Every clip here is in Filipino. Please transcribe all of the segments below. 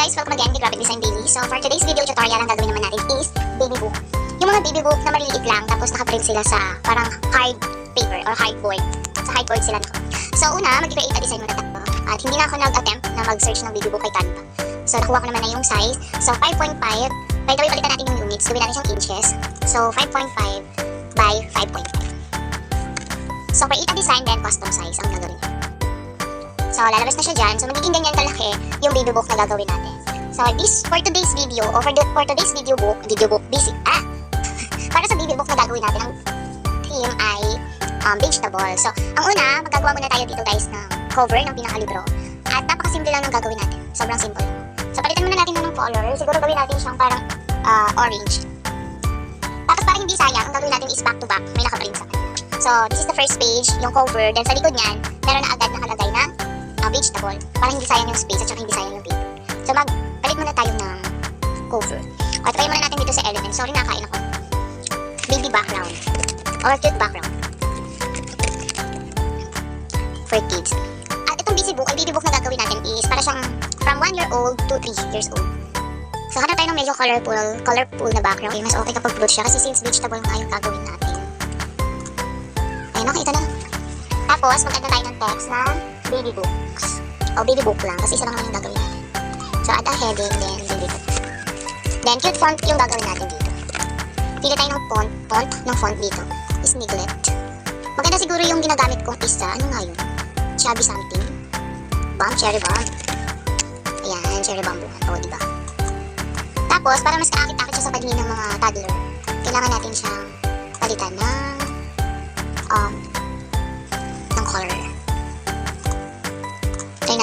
guys, welcome again to Graphic Design Daily. So for today's video tutorial, ang gagawin naman natin is baby book. Yung mga baby book na maliliit lang, tapos nakaprint sila sa parang hard paper or hardboard. Sa hardboard sila naka. So una, mag-create a design muna tayo. At hindi na ako nag-attempt na mag-search ng baby book kay Canva. So nakuha ko naman na yung size. So 5.5. By the way, palitan natin yung units. Gawin natin siyang inches. So 5.5 by 5.5. So create a design, then custom size ang gagawin. So, lalabas na siya dyan. So, magiging ganyan kalaki yung baby book na gagawin natin. So, this, for today's video, or for, the, for today's video book, video book, busy, ah! Para sa baby book na gagawin natin, ang theme ay um, vegetable. So, ang una, magagawa muna tayo dito guys ng cover ng pinakalibro. At napakasimple lang ng gagawin natin. Sobrang simple. So, palitan muna natin ng color. Siguro gawin natin siyang parang ah, orange. Tapos, para hindi sayang, ang gagawin natin is back to back. May nakaprint sa kanya. So, this is the first page, yung cover. Then, sa likod niyan, meron na agad nakalagay na uh, vegetable para hindi sayang yung space at saka hindi sayang yung paper. So magpalit muna tayo ng cover. At try muna natin dito sa element. Sorry nakain ako. Baby background. Or cute background. For kids. At itong busy book, ang baby book na gagawin natin is para siyang from 1 year old to 3 years old. So hanap tayo ng medyo colorful, colorful na background. Okay, mas okay kapag fruit siya kasi since vegetable nga yung gagawin natin. Ayun, nakita na. Tapos, mag-add na tayo ng text na baby books. O baby book lang, kasi isa lang naman yung gagawin natin. So, add a heading, then baby book. Then, cute font yung gagawin natin dito. Pili tayo ng font, font ng font dito. Is neglect. Maganda siguro yung ginagamit kong isa. Ano nga yun? Chubby something. Bomb, cherry bomb. Ayan, cherry bomb. O, diba? Tapos, para mas kaakit-akit siya sa paningin ng mga toddler, kailangan natin siyang palitan ng um,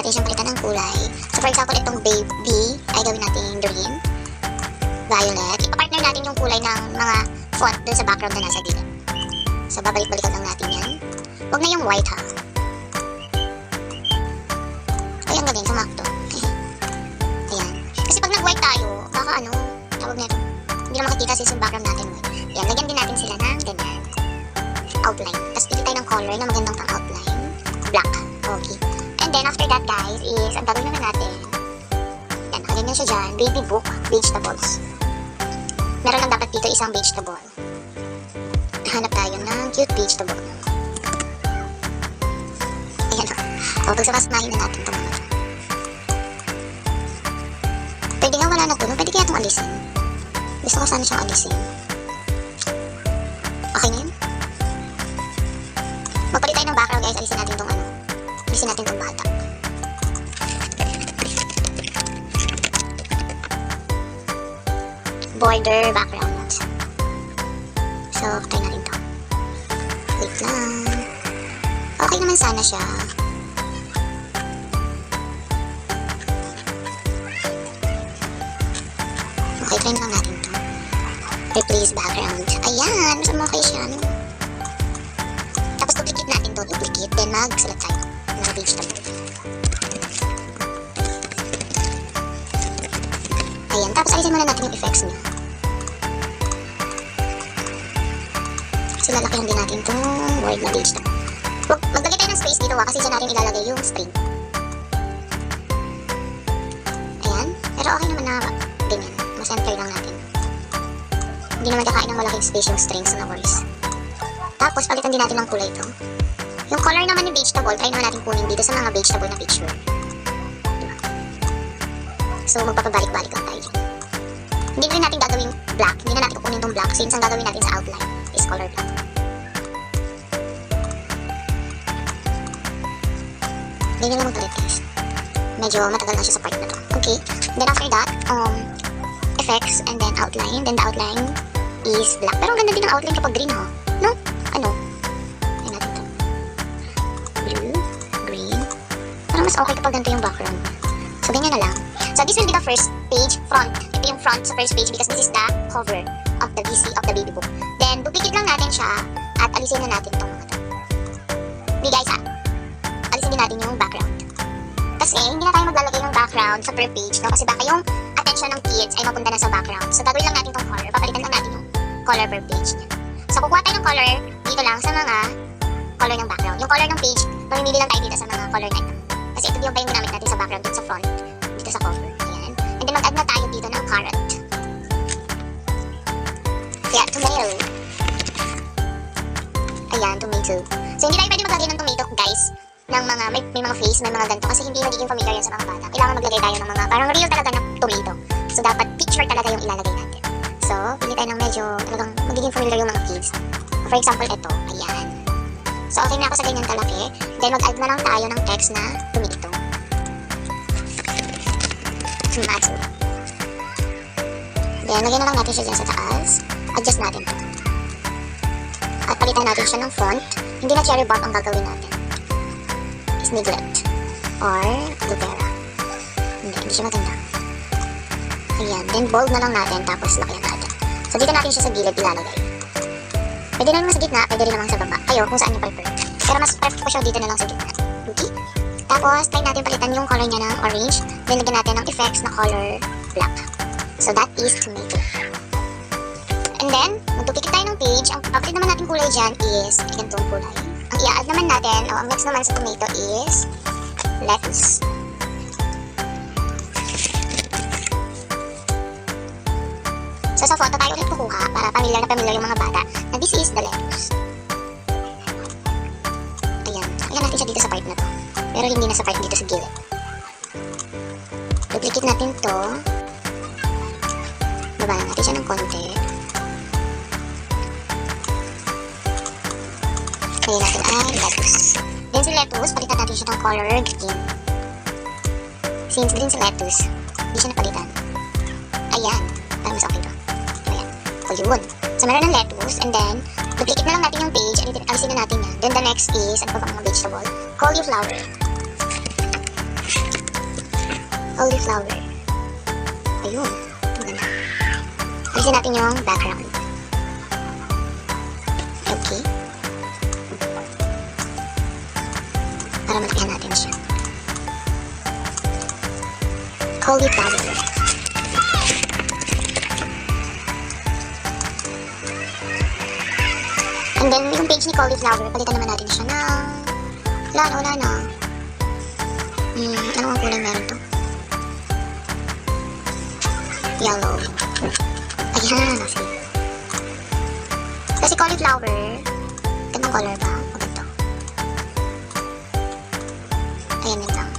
natin siyang palitan ng kulay. So for example, itong baby ay gawin natin green, violet. Ipapartner natin yung kulay ng mga font dun sa background na nasa gilid. So babalik-balikan lang natin yan. Huwag na yung white ha. Ay, ang galing, sumakto. Ayan. Kasi pag nag-white tayo, baka ano, tawag na ito. Hindi na makikita since yung background natin white. Ayan, lagyan din natin sila ng ganyan outline. Tapos pili tayo ng color na magandang pang outline. Black. Okay. And then after that guys is, ang gagawin naman natin, yan, nakalagay na siya dyan, baby book, vegetables. Meron lang dapat dito isang vegetable. Hanap tayo ng cute vegetable. Ayan o. O, pagsabasmahin na natin ito mga. Pwede nga wala na to, no? Pwede kaya itong alisin. Gusto ko sana siyang alisin. Okay na yun? Magpalit tayo ng background guys. Alisin natin itong ano. Alisin natin itong bata. Border background. So, patay natin to. Wait lang. Okay naman sana siya. Okay, try na lang natin to. Replace background. Ayan, mas okay siya. No? Tapos duplicate natin to, duplicate. Then magsulat tayo vegetable. Ayan, tapos alisin muna natin yung effects niya. So lalakihan din natin itong word na vegetable. Wag, maglagay tayo ng space dito ha, kasi dyan natin ilalagay yung string. Ayan, pero okay naman na ganyan. Mas-center lang natin. Hindi naman kakain ng malaking space yung strings na words. Tapos, palitan din natin ng kulay ito. Yung color naman ng vegetable, try naman natin kunin dito sa mga vegetable na picture. Diba? So, magpapabalik-balik lang tayo. Hindi rin natin gagawin black. Hindi na natin kukunin itong black since ang gagawin natin sa outline is color black. Ganyan lang magpalit guys. Medyo matagal na siya sa part na to. Okay. Then after that, um, effects and then outline. Then the outline is black. Pero ang ganda din ng outline kapag green, ho. No? Ano? Mas okay kapag ganito yung background. So, ganyan na lang. So, this will be the first page, front. Ito yung front sa first page because this is the cover of the BC of the baby book. Then, duplicate lang natin siya at alisin na natin itong mga to. Hindi guys ha. Alisin din natin yung background. Kasi, hindi na tayo maglalagay ng background sa per page, no? Kasi baka yung attention ng kids ay mapunta na sa background. So, gagawin lang natin itong color. Papalitan lang natin yung color per page niya. So, kukuha tayo ng color dito lang sa mga color ng background. Yung color ng page, mamimili lang tayo dito sa mga color na ito. Kasi ito yung pa yung ginamit natin sa background dito sa front, dito sa cover. Ayan. then mag-add na tayo dito ng carrot. Kaya, tomato. Ayan, tomato. So, hindi tayo pwede maglagay ng tomato, guys, ng mga, may, may mga face, may mga ganito, kasi hindi nagiging familiar yan sa mga bata. Kailangan maglagay tayo ng mga, parang real talaga na tomato. So, dapat picture talaga yung ilalagay natin. So, pili tayo ng medyo, talagang magiging familiar yung mga kids. For example, ito, ayan. So, okay na ako sa ganyan kalaki. Then, mag-add na lang tayo ng text na tomato. Tomato. Then, lagyan na lang natin siya dyan sa taas. Adjust natin to. At palitan natin siya ng font. Hindi na cherry bomb ang gagawin natin. Sniglet. Or Lutera. Hindi, hindi siya maganda. Ayan. Then, bold na lang natin. Tapos, lakihan natin. So, dito natin siya sa gilid ilalagay. Pwede na naman sa gitna, pwede rin naman sa baba. Kayo, kung saan yung prefer. Pero mas prefer ko siya dito na lang sa gitna. Okay? Tapos, try natin palitan yung color niya ng orange. Then, lagyan natin ng effects na color black. So, that is tomato. And then, magduplicate tayo ng page. Ang papalit naman natin kulay dyan is ganitong kulay. Ang i-add naman natin, o ang mix naman sa tomato is lettuce. So, sa photo tayo ulit kukuha para familiar na familiar yung mga bata na this is the lettuce. Ayan. Ayan natin siya dito sa part na to. Pero hindi na sa part dito sa gilid. Duplicate natin to. Baba natin siya ng konti. Lagyan natin ay lettuce. Then si lettuce, palitan natin siya ng color green. Since green si lettuce, hindi siya napalitan. Ayan. So meron ng lettuce and then duplicate na lang natin yung page and alisin na natin yan. Then the next is, ano pa mga vegetable? Cauliflower. Cauliflower. Ayun. Maganda. Alisin natin yung background. Okay. Para malakihan natin siya. Cauliflower. Then, yung page ni Cauliflower, palitan naman natin siya ng... Wala na, wala na. Hmm, ano ang kulay meron to? Yellow. Ayan, sige. Kasi cauliflower, gandang color ba? O ganito? Ayan yun lang.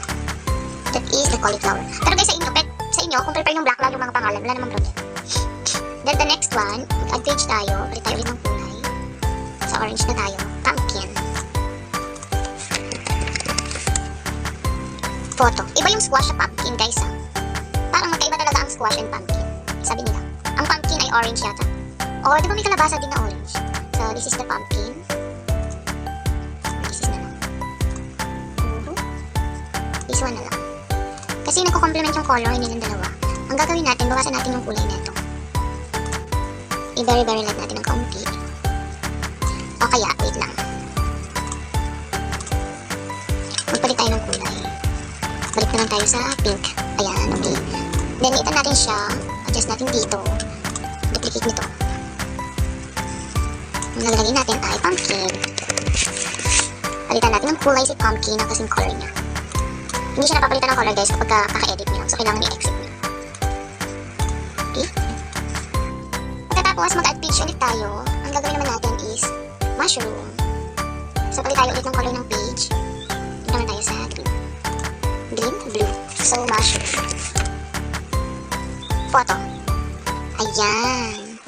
That is the cauliflower. Pero guys, sa inyo, pet, sa inyo, kung prepare yung black yung mga pangalan, wala namang problem. Then the next one, mag-add page tayo, ulit tayo ulit ng. Orange na tayo. Pumpkin. Photo. Iba yung squash sa pumpkin, guys, ha? Parang magkaiba talaga ang squash and pumpkin. Sabi nila. Ang pumpkin ay orange yata. O, di ba may kalabasa din na orange? So, this is the pumpkin. This is na lang. Mhm. This one na lang. Kasi nagko-complement yung color, hindi ng dalawa. Ang gagawin natin, bawasan natin yung kulay nito. I-very-very light natin ng kaunti. O kaya, wait lang. Magpalit tayo ng kulay. Balik na lang tayo sa pink. Ayan, okay. Then, itan natin siya. Adjust natin dito. Duplicate nito. Ang lalagay natin ay pumpkin. Palitan natin ng kulay si pumpkin na kasing color niya. Hindi siya napapalitan ng color guys kapag ka- kaka-edit niyo. So, kailangan i-exit niyo. Okay? Pagkatapos mag-add page ulit tayo, ang gagawin naman natin mushroom. So, palit tayo ulit ng color ng page. Dito naman tayo sa green. Green, blue. So, mushroom. Photo. Ayan.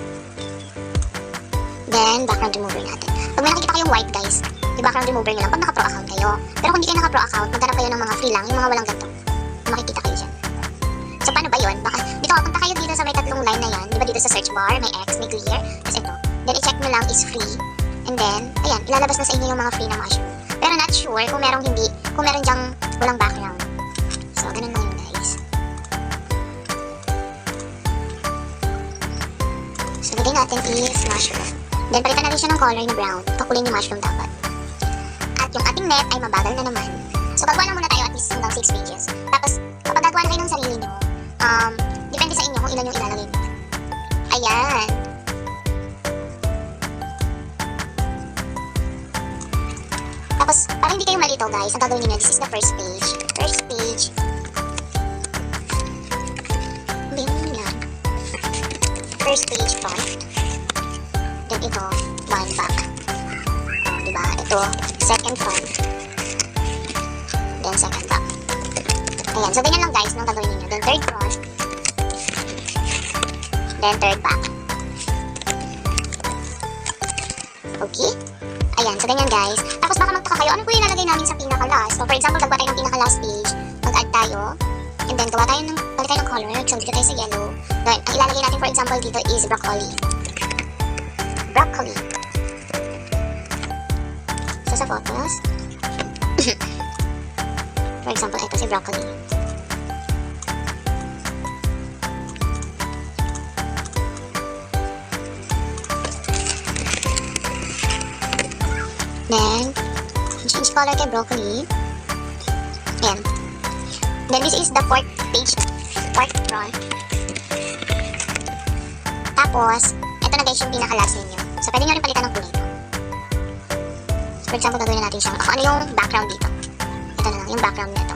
Then, background remover natin. Pag may nakikita kayong white, guys, i-background remover nyo lang pag naka-pro account kayo. Pero kung hindi kayo naka-pro account, maghanap kayo ng mga free lang, yung mga walang ganito. Makikita kayo dyan. So, paano ba yun? Baka, dito, punta kayo dito sa may tatlong line na yan. Di ba dito sa search bar, may X, may clear, tapos ito. Then, i-check nyo lang is free. And then, ayan, ilalabas na sa inyo yung mga free na mushroom. Pero not sure kung merong hindi, kung meron dyang walang background. So, ganun lang yun, guys. So, lagay natin is mushroom. Then, palitan natin siya ng color na brown. Pakulin yung mushroom dapat. At yung ating net ay mabagal na naman. So, gagawa lang muna tayo at least hanggang 6 pages. guys, ang gagawin nyo, this is the first page. First page. Ganyan lang. First page front. Then ito, one back. Diba? Ito, second front. Then second back. Ayan, so ganyan lang guys, nung gagawin niyo. Then third front. Then third back. Okay? Ayan, so ganyan guys. Tapos baka magtaka kayo, ano po yung ilalagay namin sa pinaka-last? So for example, gagawa tayo ng pinaka-last page. Mag-add tayo. And then gawa tayo ng, balik tayo ng color. So dito tayo sa yellow. Then, ang ilalagay natin for example dito is broccoli. Broccoli. So sa photos. for example, ito si broccoli. Then, change color kay broccoli. Ayan. Then, this is the fourth page. Fourth front. Tapos, ito na guys yung pinaka-last ninyo. So, pwede nyo rin palitan ng kulay. For example, gagawin na natin siyang, kung ano yung background dito. Ito na lang, yung background nito.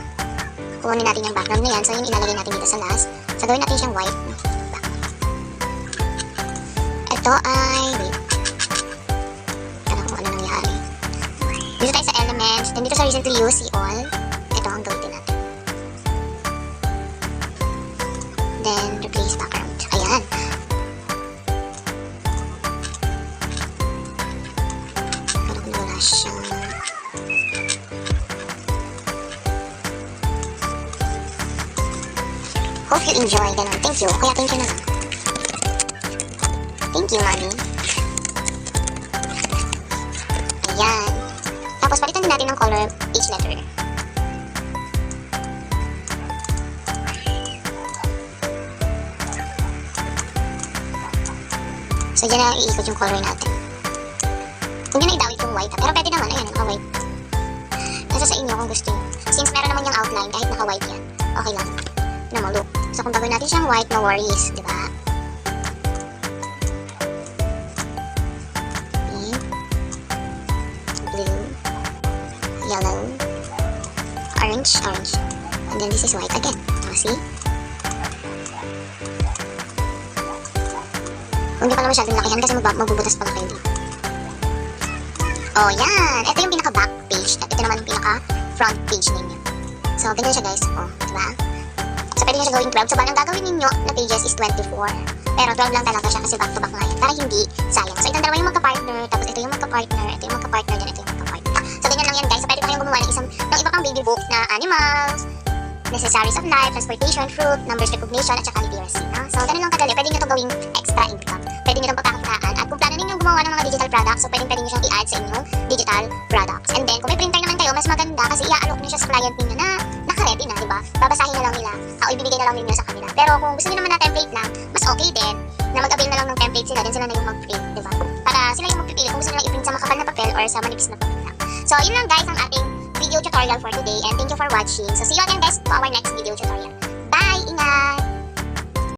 Kukunin natin yung background na yan. So, yun ilalagay natin dito sa last. So, gawin natin siyang white. Ito ay, wait. Then dito sa recently used, see all. Ito ang gawin natin. Then replace background. Ayan. Parang wala siya. Hope you enjoy. Ganun. Thank you. Kaya thank you na lang. Thank you, mommy. Tapos palitan din natin ng color each letter. So, dyan na iikot yung color natin. Hindi na idawit yung white pero pwede naman, ayan, naka-white. Nasa sa inyo kung gusto nyo. Since meron naman yung outline, kahit naka-white yan, okay lang. Tignan mo, look. So, kung gagawin natin siyang white, no worries, di ba? Yellow, orange, orange. And then this is white again. Oh, see? Kung hindi pa naman masyadong lakihan kasi magba- magbubutas pala kayo dito. Oh, yan! Ito yung pinaka-back page. At ito naman yung pinaka-front page ninyo. So, ganyan siya guys. Oh, diba? So, pwede nyo siya gawing 12. So, ang gagawin ninyo na pages is 24. Pero 12 lang talaga siya kasi back-to-back nga yan. Para hindi sayang. So, itong dalawa yung magka-partner. Tapos ito yung magka-partner. Ito yung magka-partner. Then ito yung kayong gumawa ng isang, ng iba pang baby book na animals, necessaries of life, transportation, fruit, numbers recognition, at saka literacy. No? So, ganun lang kadali. Pwede nyo ito gawing extra income. Pwede nyo itong pagkakakitaan. At kung plano ninyo gumawa ng mga digital products, so pwede pwede nyo siyang i-add sa inyong digital products. And then, kung may printer naman kayo, mas maganda kasi i-aalok nyo siya sa client ninyo na naka-ready na, di ba? Babasahin na lang nila, ah, o ibibigay na lang ninyo sa kanila. Pero kung gusto nyo naman na template lang, mas okay din na mag-avail na lang ng template sila, then sila na yung mag-print, di ba? Para sila yung magpipili kung gusto nila i-print sa makapal na papel or sa manipis na papel. So, yun lang guys ang ating video tutorial for today and thank you for watching. So, see you again guys to our next video tutorial. Bye! Ingat!